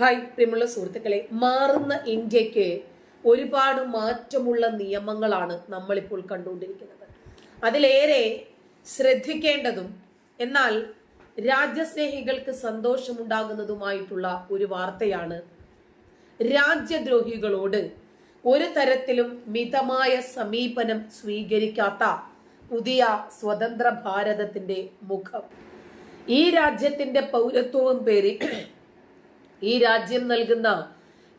Hi പ്രിയമുള്ള സുഹൃത്തുക്കളെ. മാറുന്ന ഇന്ത്യയ്ക്ക് ഒരുപാട് മാറ്റമുള്ള നിയമങ്ങളാണ് നമ്മളിപ്പോൾ കണ്ടുകൊണ്ടിരിക്കുന്നത്. അതിലേറെ ശ്രദ്ധിക്കേണ്ടതും എന്നാൽ രാജ്യസ്നേഹികൾക്ക് സന്തോഷമുണ്ടാകുന്നതുമായിട്ടുള്ള ഒരു വാർത്തയാണ് രാജ്യദ്രോഹികളോട് ഒരു തരത്തിലും മിതമായ സമീപനം സ്വീകരിക്കാത്ത പുതിയ സ്വതന്ത്ര ഭാരതത്തിന്റെ മുഖം. ഈ രാജ്യത്തിന്റെ പൗരത്വവും പേരി ഈ രാജ്യം നൽകുന്ന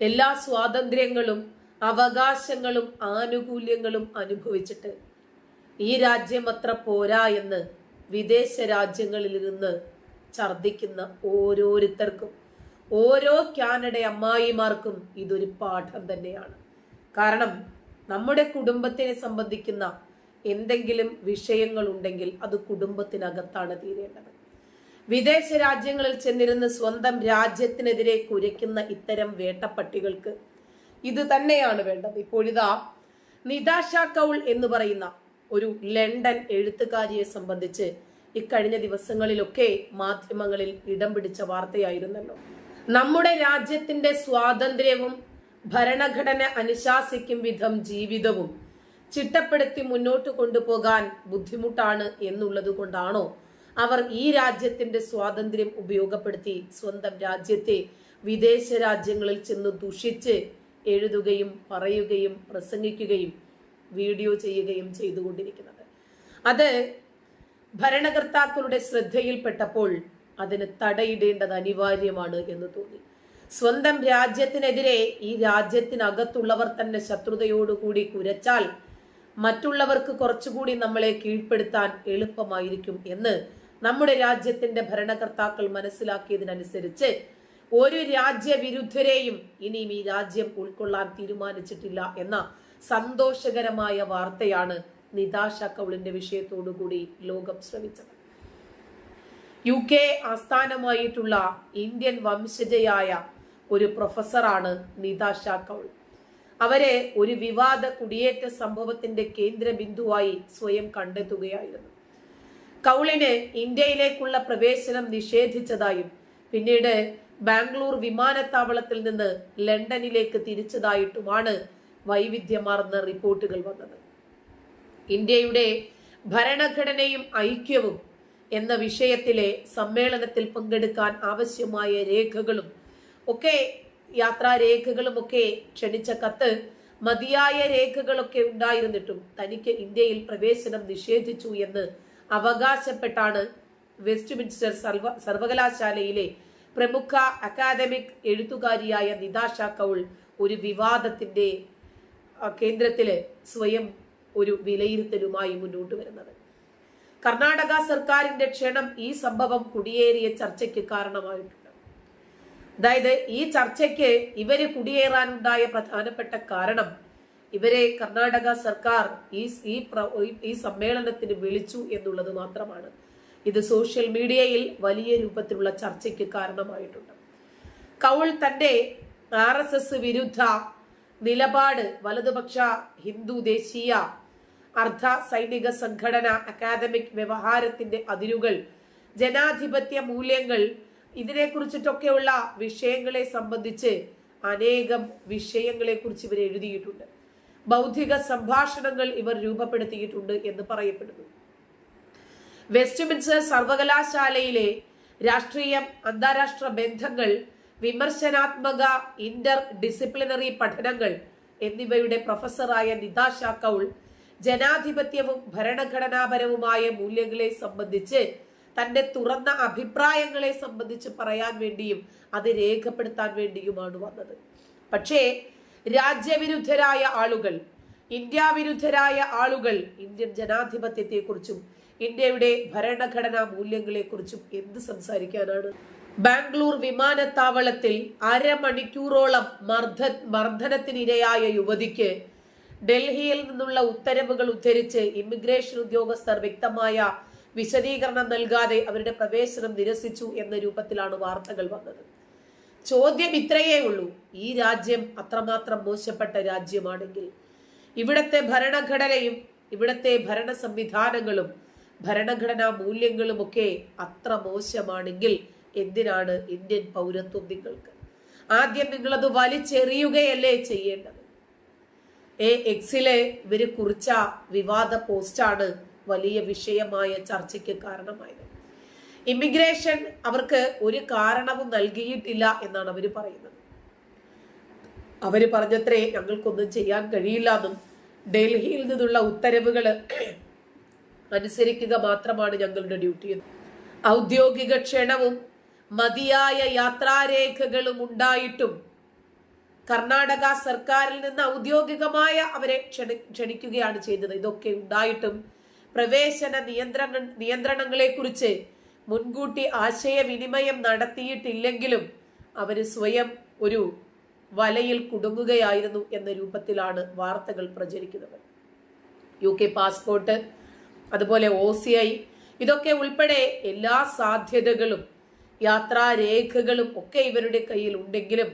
എല്ലാ സ്വാതന്ത്ര്യങ്ങളും അവകാശങ്ങളും ആനുകൂല്യങ്ങളും അനുഭവിച്ചിട്ട് ഈ രാജ്യം അത്ര പോരാ എന്ന് വിദേശ രാജ്യങ്ങളിൽ നിന്ന് ഛർദിക്കുന്ന ഓരോരുത്തർക്കും ഓരോ കാനഡ അമ്മായിമാർക്കും ഇതൊരു പാഠം തന്നെയാണ്. കാരണം നമ്മുടെ കുടുംബത്തിനെ സംബന്ധിക്കുന്ന എന്തെങ്കിലും വിഷയങ്ങൾ ഉണ്ടെങ്കിൽ അത് കുടുംബത്തിനകത്താണ് തീരേണ്ടത്. വിദേശ രാജ്യങ്ങളിൽ ചെന്നിരുന്ന് സ്വന്തം രാജ്യത്തിനെതിരെ കുരയ്ക്കുന്ന ഇത്തരം വേട്ടപ്പട്ടികൾക്ക് ഇത് തന്നെയാണ് വേണ്ടത്. ഇപ്പോഴിതാ നിതാഷ കൗൾ എന്ന് പറയുന്ന ഒരു ലണ്ടൻ എഴുത്തുകാരിയെ സംബന്ധിച്ച് ഇക്കഴിഞ്ഞ ദിവസങ്ങളിലൊക്കെ മാധ്യമങ്ങളിൽ ഇടം പിടിച്ച വാർത്തയായിരുന്നല്ലോ. നമ്മുടെ രാജ്യത്തിന്റെ സ്വാതന്ത്ര്യവും ഭരണഘടന അനുശാസിക്കും വിധം ജീവിതവും ചിട്ടപ്പെടുത്തി മുന്നോട്ട് കൊണ്ടുപോകാൻ ബുദ്ധിമുട്ടാണ് എന്നുള്ളത് കൊണ്ടാണോ അവർ ഈ രാജ്യത്തിന്റെ സ്വാതന്ത്ര്യം ഉപയോഗപ്പെടുത്തി സ്വന്തം രാജ്യത്തെ വിദേശ രാജ്യങ്ങളിൽ ചെന്ന് ദുഷിച്ച് എഴുതുകയും പറയുകയും പ്രസംഗിക്കുകയും വീഡിയോ ചെയ്യുകയും ചെയ്തുകൊണ്ടിരിക്കുന്നത്. അത് ഭരണകർത്താക്കളുടെ ശ്രദ്ധയിൽപ്പെട്ടപ്പോൾ അതിന് തടയിടേണ്ടത് അനിവാര്യമാണ് എന്ന് തോന്നി. സ്വന്തം രാജ്യത്തിനെതിരെ ഈ രാജ്യത്തിനകത്തുള്ളവർ തന്നെ ശത്രുതയോടുകൂടി കുരച്ചാൽ മറ്റുള്ളവർക്ക് കുറച്ചുകൂടി നമ്മളെ കീഴ്പ്പെടുത്താൻ എളുപ്പമായിരിക്കും എന്ന് നമ്മുടെ രാജ്യത്തിന്റെ ഭരണകർത്താക്കൾ മനസ്സിലാക്കിയതിനനുസരിച്ച് ഒരു രാജ്യവിരുദ്ധരെയും ഇനിയും ഈ രാജ്യം ഉൾക്കൊള്ളാൻ തീരുമാനിച്ചിട്ടില്ല എന്ന സന്തോഷകരമായ വാർത്തയാണ് നിതാഷ കൗളിന്റെ വിഷയത്തോടുകൂടി ലോകം ശ്രമിച്ചത് യു കെ ആസ്ഥാനമായിട്ടുള്ള ഇന്ത്യൻ വംശജയായ ഒരു പ്രൊഫസറാണ് നിതാഷ കൗൾ. അവരെ ഒരു വിവാദ കുടിയേറ്റ സംഭവത്തിന്റെ കേന്ദ്ര ബിന്ദുവായി സ്വയം കണ്ടെത്തുകയായിരുന്നു. കൗളിന് ഇന്ത്യയിലേക്കുള്ള പ്രവേശനം നിഷേധിച്ചതായും പിന്നീട് ബാംഗ്ലൂർ വിമാനത്താവളത്തിൽ നിന്ന് ലണ്ടനിലേക്ക് തിരിച്ചതായിട്ടുമാണ് വൈവിധ്യമാർന്ന റിപ്പോർട്ടുകൾ വന്നത്. ഇന്ത്യയുടെ ഭരണഘടനയും ഐക്യവും എന്ന വിഷയത്തിലെ സമ്മേളനത്തിൽ പങ്കെടുക്കാൻ ആവശ്യമായ രേഖകളും ഒക്കെ യാത്രാരേഖകളും ഒക്കെ ക്ഷണിച്ച കത്ത് മതിയായ രേഖകളൊക്കെ ഉണ്ടായിരുന്നിട്ടും തനിക്ക് ഇന്ത്യയിൽ പ്രവേശനം നിഷേധിച്ചു എന്ന് അവകാശപ്പെട്ടാണ് വെസ്റ്റ്മിൻസ്റ്റർ സർവ സർവകലാശാലയിലെ പ്രമുഖ അക്കാദമിക് എഴുത്തുകാരിയായ നിതാഷ കൗൾ ഒരു വിവാദത്തിന്റെ കേന്ദ്രത്തിൽ സ്വയം ഒരു വിലയിരുത്തലുമായി മുന്നോട്ട് വരുന്നത്. കർണാടക സർക്കാരിന്റെ ക്ഷണം ഈ സംഭവം കുടിയേറിയ ചർച്ചയ്ക്ക് കാരണമായിട്ടുണ്ട്. അതായത് ഈ ചർച്ചയ്ക്ക് ഇവർ കുടിയേറാനുണ്ടായ പ്രധാനപ്പെട്ട കാരണം ഇവരെ കർണാടക സർക്കാർ ഈ ഈ ഈ സമ്മേളനത്തിന് വിളിച്ചു എന്നുള്ളത് മാത്രമാണ്. ഇത് സോഷ്യൽ മീഡിയയിൽ വലിയ രൂപത്തിലുള്ള ചർച്ചയ്ക്ക് കാരണമായിട്ടുണ്ട്. കൗൾ തന്റെ ആർ എസ് എസ് വിരുദ്ധ നിലപാട് വലതുപക്ഷ ഹിന്ദു ദേശീയ അർദ്ധ സൈനിക സംഘടന അക്കാദമിക് വ്യവഹാരത്തിന്റെ അതിരുകൾ ജനാധിപത്യ മൂല്യങ്ങൾ ഇതിനെ കുറിച്ചിട്ടൊക്കെയുള്ള വിഷയങ്ങളെ സംബന്ധിച്ച് അനേകം വിഷയങ്ങളെ കുറിച്ച് ഇവർ എഴുതിയിട്ടുണ്ട്. ബൗദ്ധിക സംഭാഷണങ്ങൾ ഇവർ രൂപപ്പെടുത്തിയിട്ടുണ്ട് എന്ന് പറയപ്പെടുന്നു. വെസ്റ്റ്മിൻസ്റ്റർ സർവകലാശാലയിലെ രാഷ്ട്രീയം അന്താരാഷ്ട്ര ബന്ധങ്ങൾ വിമർശനാത്മക ഇന്റർ ഡിസിപ്ലിനറി പഠനങ്ങൾ എന്നിവയുടെ പ്രൊഫസറായ നിതാഷ കൗൾ ജനാധിപത്യവും ഭരണഘടനാപരവുമായ മൂല്യങ്ങളെ സംബന്ധിച്ച് തന്റെ തുറന്ന അഭിപ്രായങ്ങളെ സംബന്ധിച്ച് പറയാൻ വേണ്ടിയും അത് രേഖപ്പെടുത്താൻ വേണ്ടിയുമാണ് വന്നത്. പക്ഷേ രാജ്യവിരുദ്ധരായ ആളുകൾ ഇന്ത്യ വിരുദ്ധരായ ആളുകൾ ഇന്ത്യൻ ജനാധിപത്യത്തെക്കുറിച്ചും ഇന്ത്യയുടെ ഭരണഘടനാ മൂല്യങ്ങളെക്കുറിച്ചും എന്ത് സംസാരിക്കാനാണ്? ബാംഗ്ലൂർ വിമാനത്താവളത്തിൽ അരമണിക്കൂറോളം മർദ്ദ മർദ്ദനത്തിനിരയായ യുവതിക്ക് ഡൽഹിയിൽ നിന്നുള്ള ഉത്തരവുകൾ ഉദ്ധരിച്ച് ഇമിഗ്രേഷൻ ഉദ്യോഗസ്ഥർ വ്യക്തമായ വിശദീകരണം നൽകാതെ അവരുടെ പ്രവേശനം നിരസിച്ചു എന്ന രൂപത്തിലാണ് വാർത്തകൾ വന്നത്. ചോദ്യം ഇത്രയേ ഉള്ളൂ. ഈ രാജ്യം അത്രമാത്രം മോശപ്പെട്ട രാജ്യമാണെങ്കിൽ ഇവിടത്തെ ഭരണഘടനയും ഇവിടത്തെ ഭരണ സംവിധാനങ്ങളും ഭരണഘടനാ മൂല്യങ്ങളുമൊക്കെ അത്ര മോശമാണെങ്കിൽ എന്തിനാണ് ഇന്ത്യൻ പൗരത്വം നിങ്ങൾക്ക്? ആദ്യം നിങ്ങളത് വലിച്ചെറിയുകയല്ലേ ചെയ്യേണ്ടത്? എ എക്സിലെ ഇവർ കുറിച്ച വിവാദ പോസ്റ്റാണ് വലിയ വിഷയമായ ചർച്ചയ്ക്ക് കാരണമായത്. ഇമിഗ്രേഷൻ അവർക്ക് ഒരു കാരണവും നൽകിയിട്ടില്ല എന്നാണ് അവർ പറയുന്നത്. അവർ പറഞ്ഞത്രേ ഞങ്ങൾക്കൊന്നും ചെയ്യാൻ കഴിയില്ല എന്നും ഡൽഹിയിൽ നിന്നുള്ള ഉത്തരവുകൾ അനുസരിക്കുക മാത്രമാണ് ഞങ്ങളുടെ ഡ്യൂട്ടി. ഔദ്യോഗിക ക്ഷണവും മതിയായ യാത്രാരേഖകളും ഉണ്ടായിട്ടും കർണാടക സർക്കാരിൽ നിന്ന് ഔദ്യോഗികമായ അവരെ ക്ഷണി ക്ഷണിക്കുകയാണ് ചെയ്തത്. ഇതൊക്കെ ഉണ്ടായിട്ടും പ്രവേശന നിയന്ത്രണ നിയന്ത്രണങ്ങളെ കുറിച്ച് മുൻകൂട്ടി ആശയവിനിമയം നടത്തിയിട്ടില്ലെങ്കിലും അവർ സ്വയം ഒരു വലയിൽ കുടുങ്ങുകയായിരുന്നു എന്ന രൂപത്തിലാണ് വാർത്തകൾ പ്രചരിക്കുന്നത്. യു കെ പാസ്പോർട്ട് അതുപോലെ ഒ സി ഐ ഇതൊക്കെ ഉൾപ്പെടെ എല്ലാ സാധ്യതകളും യാത്രാരേഖകളും ഒക്കെ ഇവരുടെ കയ്യിൽ ഉണ്ടെങ്കിലും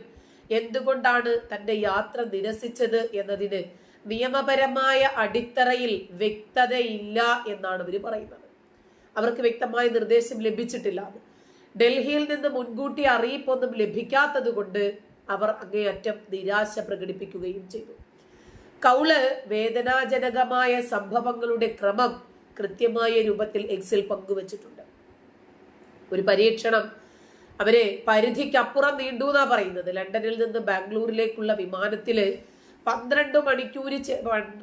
എന്തുകൊണ്ടാണ് തന്റെ യാത്ര നിരസിച്ചത് എന്നതിന് നിയമപരമായ അടിത്തറയിൽ വ്യക്തതയില്ല എന്നാണ് ഇവർ പറയുന്നത്. അവർക്ക് വ്യക്തമായ നിർദ്ദേശം ലഭിച്ചിട്ടില്ല. ഡൽഹിയിൽ നിന്ന് മുൻകൂട്ടി അറിയിപ്പൊന്നും ലഭിക്കാത്തത് കൊണ്ട് അവർ അങ്ങേയറ്റം നിരാശ പ്രകടിപ്പിക്കുകയും ചെയ്തു. കൗൾ വേദനാജനകമായ സംഭവങ്ങളുടെ ക്രമം കൃത്യമായ രൂപത്തിൽ എക്സിൽ പങ്കുവച്ചിട്ടുണ്ട്. ഒരു പരീക്ഷണം അവരെ പരിധിക്കപ്പുറം നീണ്ടു എന്നാ പറയുന്നത്. ലണ്ടനിൽ നിന്ന് ബാംഗ്ലൂരിലേക്കുള്ള വിമാനത്തിൽ പന്ത്രണ്ട് മണിക്കൂർ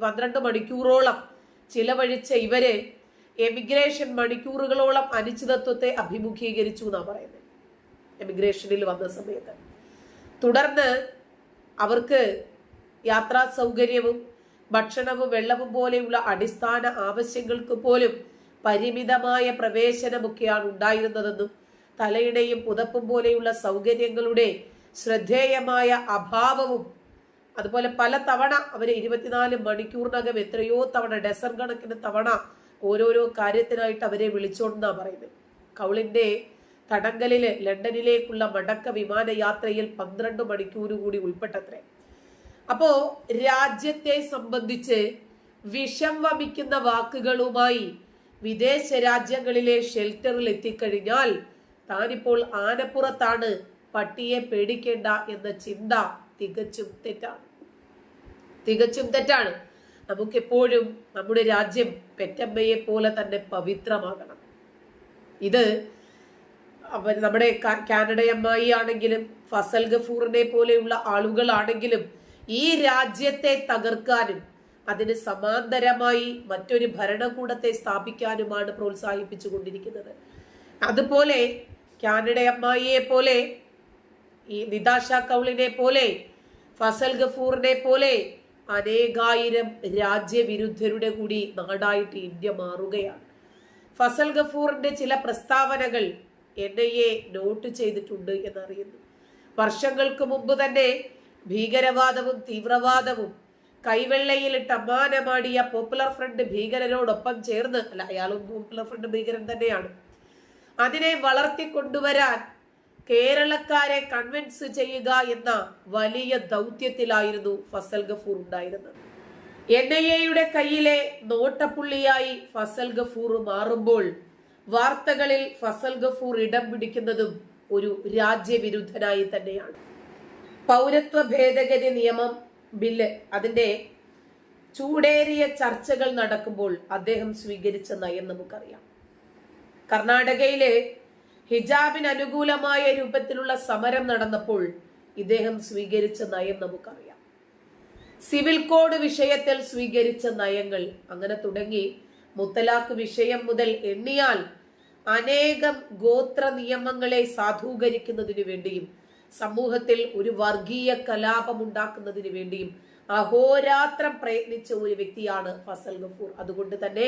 പന്ത്രണ്ട് മണിക്കൂറോളം ചിലവഴിച്ച ഇവർ എമിഗ്രേഷൻ മണിക്കൂറുകളോളം അനിശ്ചിതത്വത്തെ അഭിമുഖീകരിച്ചു എന്നാണ് പറയുന്നത്. എമിഗ്രേഷനിൽ വന്ന സമയത്ത്. തുടർന്ന് അവർക്ക് യാത്രാ സൗകര്യവും ഭക്ഷണവും വെള്ളവും പോലെയുള്ള അടിസ്ഥാന ആവശ്യങ്ങൾക്ക് പോലും പരിമിതമായ പ്രവേശനമൊക്കെയാണ് ഉണ്ടായിരുന്നതെന്നും തലയുടെയും പുതപ്പും പോലെയുള്ള സൗകര്യങ്ങളുടെ ശ്രദ്ധേയമായ അഭാവവും അതുപോലെ പല തവണ അവർ ഇരുപത്തിനാല് മണിക്കൂറിനകം എത്രയോ തവണ ഡെസർ കണക്കിന് തവണ ഓരോരോ കാര്യത്തിനായിട്ട് അവരെ വിളിച്ചോണ്ടെന്നാ പറയുന്നത് കൗളിന്റെ തടങ്കലിൽ ലണ്ടനിലേക്കുള്ള മടക്ക വിമാനയാത്രയിൽ പന്ത്രണ്ട് മണിക്കൂർ കൂടി ഉൾപ്പെട്ടത്രേ. അപ്പോ രാജ്യത്തെ സംബന്ധിച്ച് വിഷം വമിക്കുന്ന വാക്കുകളുമായി വിദേശ രാജ്യങ്ങളിലെ ഷെൽട്ടറിൽ എത്തിക്കഴിഞ്ഞാൽ താനിപ്പോൾ ആനപ്പുറത്താണ്. പട്ടിയെ പേടിക്കേണ്ട എന്ന ചിന്ത തികച്ചും തെറ്റാണ്. തികച്ചും തെറ്റാണ്. നമുക്കെപ്പോഴും നമ്മുടെ രാജ്യം പെറ്റമ്മയെ പോലെ തന്നെ പവിത്രമാകണം. ഇത് നമ്മുടെ കാനഡയമ്മായി ആണെങ്കിലും ഫസൽ ഗഫൂറിനെ പോലെയുള്ള ആളുകളാണെങ്കിലും ഈ രാജ്യത്തെ തകർക്കാനും അതിന് സമാന്തരമായി മറ്റൊരു ഭരണകൂടത്തെ സ്ഥാപിക്കാനുമാണ് പ്രോത്സാഹിപ്പിച്ചു കൊണ്ടിരിക്കുന്നത് അതുപോലെ കാനഡയമ്മായിയെ പോലെ ഈ നിതാഷ കൗളിനെ പോലെ ഫസൽ ഗഫൂറിനെ പോലെ അനേകായിരം രാജ്യവിരുദ്ധരുടെ കൂടി നാടായിട്ട് ഇന്ത്യ മാറുകയാണ്. ഫസൽ ഗഫൂറിന്റെ ചില പ്രസ്താവനകൾ എൻ ഐ എ നോട്ട് ചെയ്തിട്ടുണ്ട് എന്നറിയുന്നു. വർഷങ്ങൾക്ക് മുമ്പ് തന്നെ ഭീകരവാദവും തീവ്രവാദവും കൈവെള്ളയിലിട്ട് അമ്മാനമാടിയ പോപ്പുലർ ഫ്രണ്ട് ഭീകരരോടൊപ്പം ചേർന്ന് അല്ല അയാളും പോപ്പുലർ ഫ്രണ്ട് ഭീകരൻ തന്നെയാണ്. അതിനെ വളർത്തി വളർത്തിക്കൊണ്ടുവരാൻ കേരളക്കാരെ കൺവിൻസ് ചെയ്യുക എന്ന വലിയ ദൗത്യത്തിലായിരുന്നു ഫസൽ ഗഫൂർ ഉണ്ടായിരുന്നത്. എൻ ഐ എയുടെ കയ്യിലെ നോട്ടപ്പുള്ളിയായി ഫസൽ ഗഫൂർ മാറുമ്പോൾ വാർത്തകളിൽ ഫസൽ ഗഫൂർ ഇടം പിടിക്കുന്നതും ഒരു രാജ്യവിരുദ്ധനായി തന്നെയാണ്. പൗരത്വ ഭേദഗതി നിയമം ബില്ല് അതിന്റെ ചൂടേറിയ ചർച്ചകൾ നടക്കുമ്പോൾ അദ്ദേഹം സ്വീകരിച്ച നയം നമുക്കറിയാം. കർണാടകയിലെ ഹിജാബിന് അനുകൂലമായ രൂപത്തിലുള്ള സമരം നടന്നപ്പോൾ ഇദ്ദേഹം സ്വീകരിച്ച നയം നമുക്കറിയാം. സിവിൽ കോഡ് വിഷയത്തിൽ സ്വീകരിച്ച നയങ്ങൾ അങ്ങനെ തുടങ്ങി. മുത്തലാഖ് വിഷയം മുതൽ എണ്ണിയാൽ അനേകം ഗോത്ര നിയമങ്ങളെ സാധൂകരിക്കുന്നതിനു വേണ്ടിയും സമൂഹത്തിൽ ഒരു വർഗീയ കലാപം ഉണ്ടാക്കുന്നതിന് വേണ്ടിയും അഹോരാത്രം പ്രയത്നിച്ച ഒരു വ്യക്തിയാണ് ഫസൽ ഗഫൂർ. അതുകൊണ്ട് തന്നെ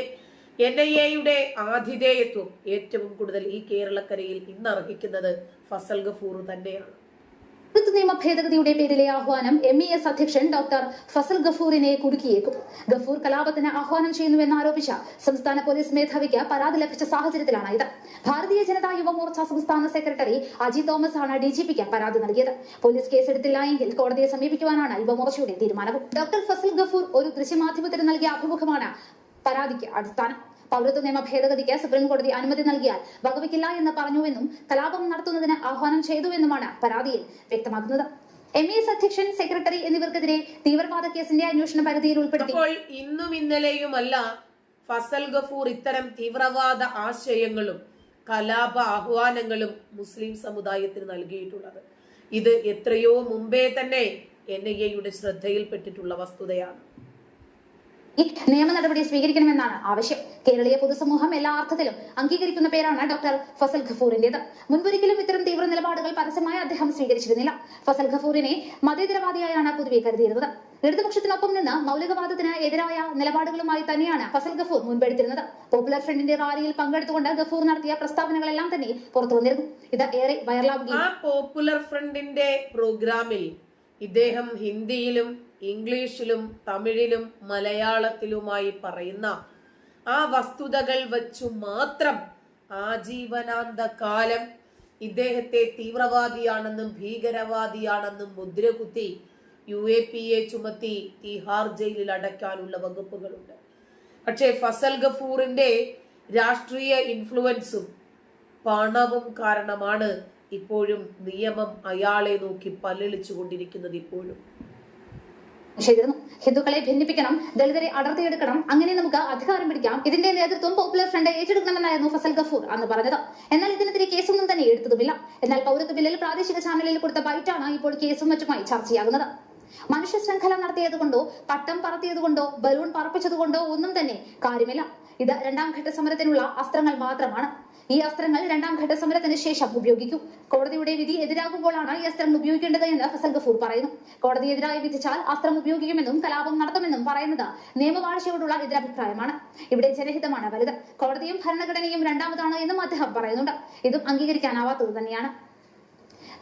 എൻ ഐ എയുടെ ആതിഥേയത്വം ഏറ്റവും കൂടുതൽ ഈ കേരളക്കരയിൽ ഇന്ന് അർഹിക്കുന്നത് ഫസൽ ഗഫൂർ തന്നെയാണ്. പൗരത്വ നിയമ ഭേദഗതിയുടെ പേരിലെ ആഹ്വാനം എം ഇ എസ് അധ്യക്ഷൻ ഡോക്ടർ ഫസൽ ഗഫൂറിനെ കുടുക്കിയേക്കും. ഗഫൂർ കലാപത്തിന് ആഹ്വാനം ചെയ്യുന്നുവെന്ന് ആരോപിച്ച സംസ്ഥാന പോലീസ് മേധാവിക്ക് പരാതി ലഭിച്ച സാഹചര്യത്തിലാണ് ഇത്. ഭാരതീയ ജനതാ യുവമോർച്ച സംസ്ഥാന സെക്രട്ടറി അജി തോമസ് ആണ് ഡി ജി പിക്ക് പരാതി നൽകിയത്. പോലീസ് കേസെടുത്തില്ല എങ്കിൽ കോടതിയെ സമീപിക്കുവാനാണ് യുവമോർച്ചയുടെ തീരുമാനം ഡോക്ടർ ഫസൽ ഗഫൂർ ഒരു ദൃശ്യമാധ്യമത്തിന് നൽകിയ അഭിമുഖമാണ് പരാതിക്ക് അടിസ്ഥാനം. പൗരത്വ നിയമ ഭേദഗതിക്ക് സുപ്രീം കോടതി അനുമതി നൽകിയാൽ വകവയ്ക്കില്ല എന്ന് പറഞ്ഞുവെന്നും കലാപം നടത്തുന്നതിന് ആഹ്വാനം ചെയ്തുവെന്നുമാണ് പരാതിയിൽ വ്യക്തമാക്കുന്നത് എം എസ് അധ്യക്ഷൻ സെക്രട്ടറി എന്നിവർക്കെതിരെ തീവ്രവാദ കേസിന്റെ അന്വേഷണ പരിധിയിൽ ഉൾപ്പെടുത്തി. ഇന്നും ഇന്നലെയുമല്ല ഫസൽ ഗഫൂർ ഇത്തരം തീവ്രവാദ ആശയങ്ങളും കലാപ ആഹ്വാനങ്ങളും മുസ്ലിം സമുദായത്തിന് നൽകിയിട്ടുള്ളത്. ഇത് എത്രയോ മുമ്പേ തന്നെ എൻ ഐ എയുടെ ശ്രദ്ധയിൽപ്പെട്ടിട്ടുള്ള വസ്തുതയാണ്. നിയമ നടപടി സ്വീകരിക്കണമെന്നാണ് ആവശ്യം. കേരളീയ പൊതുസമൂഹം എല്ലാ അർത്ഥത്തിലും അംഗീകരിക്കുന്ന പേരാണ് ഡോക്ടർ ഫസൽ ഖഫൂറിന്റേത് മുൻപൊരിക്കലും ഇത്തരം തീവ്ര നിലപാടുകൾ പരസ്യമായി അദ്ദേഹം സ്വീകരിച്ചിരുന്നില്ല. ഫസൽ ഖഫൂറിനെ മതേതരവാദിയായാണ് പൊതുവെ കരുതിയിരുന്നത്. ഇടതുപക്ഷത്തിനൊപ്പം നിന്ന് മൗലികവാദത്തിന് എതിരായ നിലപാടുകളുമായി തന്നെയാണ് ഫസൽ ഗഫൂർ മുൻപെടുത്തിരുന്നത്. പോപ്പുലർ ഫ്രണ്ടിന്റെ റാലിയിൽ പങ്കെടുത്തുകൊണ്ട് ഗഫൂർ നടത്തിയ പ്രസ്താവനകളെല്ലാം തന്നെ പുറത്തു വന്നിരുന്നു. ഇത് ഏറെ ആ പോപ്പുലർ ഫ്രണ്ടിന്റെ പ്രോഗ്രാമിൽ ഇദ്ദേഹം ഹിന്ദിയിലും ഇംഗ്ലീഷിലും തമിഴിലും മലയാളത്തിലുമായി പറയുന്ന ആ വസ്തുതകൾ വച്ചു മാത്രം ആജീവനാന്ത കാലം ഇദ്ദേഹത്തെ തീവ്രവാദിയാണെന്നും ഭീകരവാദിയാണെന്നും മുദ്രകുത്തി യു എ പി എ ചുമത്തി തിഹാർ ജയിലിൽ അടയ്ക്കാനുള്ള വകുപ്പുകളുണ്ട്. പക്ഷേ ഫസൽ ഗഫൂറിന്റെ രാഷ്ട്രീയ ഇൻഫ്ലുവൻസും പണവും കാരണമാണ് ഇപ്പോഴും നിയമം അയാളെ നോക്കി പല്ലളിച്ചു കൊണ്ടിരിക്കുന്നത് ഇപ്പോഴും. ചെയ്തിരുന്നു ഹിന്ദുക്കളെ ഭിന്നിപ്പിക്കണം ദളിതരെ അടർത്തിയെടുക്കണം അങ്ങനെ നമുക്ക് അധികാരം പിടിക്കാം. ഇതിന്റെ നേതൃത്വം പോപ്പുലർ ഫ്രണ്ട് ഏറ്റെടുക്കണമെന്നായിരുന്നു ഫസൽ ഗഫൂർ അന്ന് പറഞ്ഞത്. എന്നാൽ ഇതിനെതിരെ കേസൊന്നും തന്നെ എടുത്തതുമില്ല. എന്നാൽ പൗരത്വ ബില്ലിൽ പ്രാദേശിക ചാനലിൽ കൊടുത്ത ബൈറ്റാണ് ഇപ്പോൾ കേസും മറ്റുമായി ചർച്ചയാകുന്നത്. മനുഷ്യ ശൃംഖല നടത്തിയതുകൊണ്ടോ പട്ടം പറത്തിയതുകൊണ്ടോ ബലൂൺ പറപ്പിച്ചതുകൊണ്ടോ ഒന്നും തന്നെ കാര്യമില്ല. ഇത് രണ്ടാം ഘട്ട സമരത്തിനുള്ള അസ്ത്രങ്ങൾ മാത്രമാണ്. ഈ അസ്ത്രങ്ങൾ രണ്ടാം ഘട്ട സമരത്തിന് ശേഷം ഉപയോഗിക്കും. കോടതിയുടെ വിധി എതിരാകുമ്പോഴാണ് ഈ അസ്ത്രങ്ങൾ ഉപയോഗിക്കേണ്ടത് എന്ന് ഫസൽ ഗഫൂർ പറയുന്നു. കോടതി എതിരായി വിധിച്ചാൽ അസ്ത്രം ഉപയോഗിക്കുമെന്നും കലാപം നടത്തുമെന്നും പറയുന്നത് നിയമവാഴ്ചയോടുള്ള എതിരഭിപ്രായമാണ്. ഇവിടെ ജനഹിതമാണ് വലുത്. കോടതിയും ഭരണഘടനയും രണ്ടാമതാണ് എന്നും അദ്ദേഹം പറയുന്നുണ്ട്. ഇതും അംഗീകരിക്കാനാവാത്തത് തന്നെയാണ്.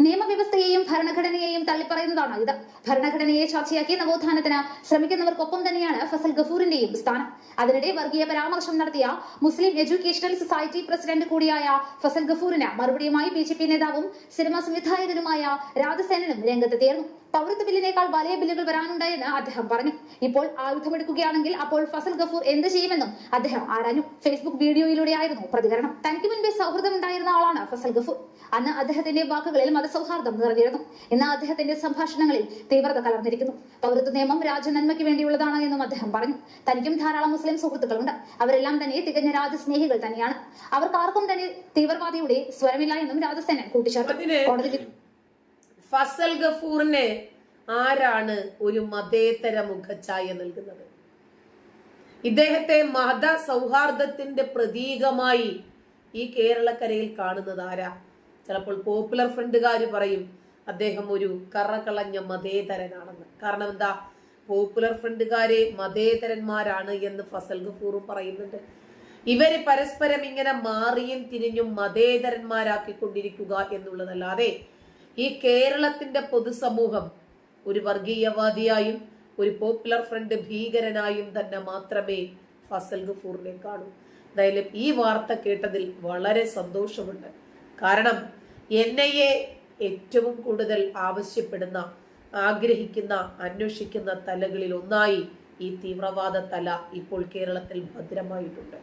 നിയമവ്യവസ്ഥയെയും ഭരണഘടനയെയും തള്ളിപ്പറയുന്നതാണ് ഇത്? ഭരണഘടനയെ ചർച്ചയാക്കി നവോത്ഥാനത്തിന് ശ്രമിക്കുന്നവർക്കൊപ്പം തന്നെയാണ് ഫസൽ ഗഫൂറിന്റെയും സ്ഥാനം. അതിനിടെ വർഗീയ പരാമർശം നടത്തിയ മുസ്ലിം എഡ്യൂക്കേഷണൽ സൊസൈറ്റി പ്രസിഡന്റ് കൂടിയായ ഫസൽ ഗഫൂറിന് മറുപടിയുമായി ബി ജെ പി നേതാവും സിനിമ സംവിധായകനുമായ രാജസേനനും രംഗത്തെത്തിയിരുന്നു പൗരത്വ ബില്ലിനേക്കാൾ വലിയ ബില്ലുകൾ വരാനുണ്ടായെന്ന് അദ്ദേഹം പറഞ്ഞു. ഇപ്പോൾ ആയുധമെടുക്കുകയാണെങ്കിൽ അപ്പോൾ ഫസൽ ഗഫൂർ എന്ത് ചെയ്യുമെന്നും അദ്ദേഹം ആരാഞ്ഞു. ഫേസ്ബുക്ക് വീഡിയോയിലൂടെയായിരുന്നു പ്രതികരണം. തനിക്ക് മുൻപേ സൗഹൃദം ഉണ്ടായിരുന്ന ആളാണ് ഫസൽ ഗഫൂർ. അന്ന് അദ്ദേഹത്തിന്റെ വാക്കുകളിൽ മതസൗഹാർദ്ദം നിറഞ്ഞിരുന്നു എന്നാൽ അദ്ദേഹത്തിന്റെ സംഭാഷണങ്ങളിൽ തീവ്രത കലർന്നിരിക്കുന്നു. പൗരത്വ നിയമം രാജ്യനന്മയ്ക്ക് വേണ്ടിയുള്ളതാണ് എന്നും അദ്ദേഹം പറഞ്ഞു. തനിക്കും ധാരാളം മുസ്ലിം സുഹൃത്തുക്കളുണ്ട്. അവരെല്ലാം തന്നെ തികഞ്ഞ രാജ്യസ്നേഹികൾ തന്നെയാണ്. അവർക്ക് ആർക്കും തന്നെ തീവ്രവാദിയുടെ സ്വരമില്ല എന്നും രാജസേന കൂട്ടിച്ചേർത്തു. ഫസൽ ഗഫൂറിന് ആരാണ് ഒരു മതേതര മുഖഛായ നൽകുന്നത്? ഇദ്ദേഹത്തെ മത സൗഹാർദ്ദത്തിന്റെ പ്രതീകമായി ഈ കേരളക്കരയിൽ കാണുന്നത് ആരാ? ചിലപ്പോൾ പോപ്പുലർ ഫ്രണ്ടുകാർ പറയും അദ്ദേഹം ഒരു കറകളഞ്ഞ മതേതരനാണെന്ന്. കാരണം എന്താ? പോപ്പുലർ ഫ്രണ്ടുകാരെ മതേതരന്മാരാണ് എന്ന് ഫസൽ ഗഫൂറും പറയുന്നുണ്ട്. ഇവർ പരസ്പരം ഇങ്ങനെ മാറിയും തിരിഞ്ഞും മതേതരന്മാരാക്കിക്കൊണ്ടിരിക്കുക എന്നുള്ളതല്ലാതെ ഈ കേരളത്തിന്റെ പൊതുസമൂഹം ഒരു വർഗീയവാദിയായും ഒരു പോപ്പുലർ ഫ്രണ്ട് ഭീകരനായും തന്നെ മാത്രമേ ഫസൽ ഗഫൂറിനെ കാണൂ. എന്തായാലും ഈ വാർത്ത കേട്ടതിൽ വളരെ സന്തോഷമുണ്ട്. കാരണം എൻ ഐ എ ഏറ്റവും കൂടുതൽ ആവശ്യപ്പെടുന്ന ആഗ്രഹിക്കുന്ന അന്വേഷിക്കുന്ന തലകളിൽ ഒന്നായി ഈ തീവ്രവാദ തല ഇപ്പോൾ കേരളത്തിൽ ഭദ്രമായിട്ടുണ്ട്.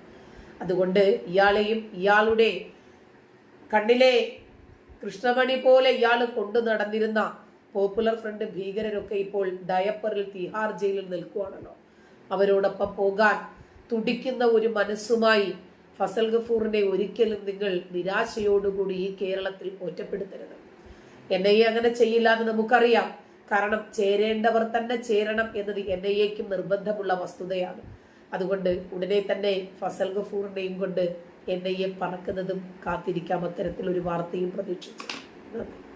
അതുകൊണ്ട് ഇയാളെയും ഇയാളുടെ കണ്ണിലെ കൃഷ്ണമണി പോലെ ഇയാൾ കൊണ്ടു നടന്നിരുന്ന പോപ്പുലർ ഫ്രണ്ട് ഭീകരരൊക്കെ ഇപ്പോൾ ഡയപ്പറിൽ തിഹാർ ജയിലിൽ നിൽക്കുവാണല്ലോ. അവരോടൊപ്പം പോകാൻ തുടിക്കുന്ന ഒരു മനസ്സുമായി ഫസൽ ഗഫൂറിനെ ഒരിക്കലും നിങ്ങൾ നിരാശയോടുകൂടി ഈ കേരളത്തിൽ ഒറ്റപ്പെടുത്തരുത്. എൻ ഐ എ അങ്ങനെ ചെയ്യില്ല എന്ന് നമുക്കറിയാം. കാരണം ചേരേണ്ടവർ തന്നെ ചേരണം എന്നത് എൻ ഐ എക്കും നിർബന്ധമുള്ള വസ്തുതയാണ്. അതുകൊണ്ട് ഉടനെ തന്നെ ഫസൽ ഗഫൂറിനെയും കൊണ്ട് എൻ ഐ എ പറക്കുന്നതും കാത്തിരിക്കാം. അത്തരത്തിലൊരു വാർത്തയും പ്രതീക്ഷിച്ചു. നന്ദി.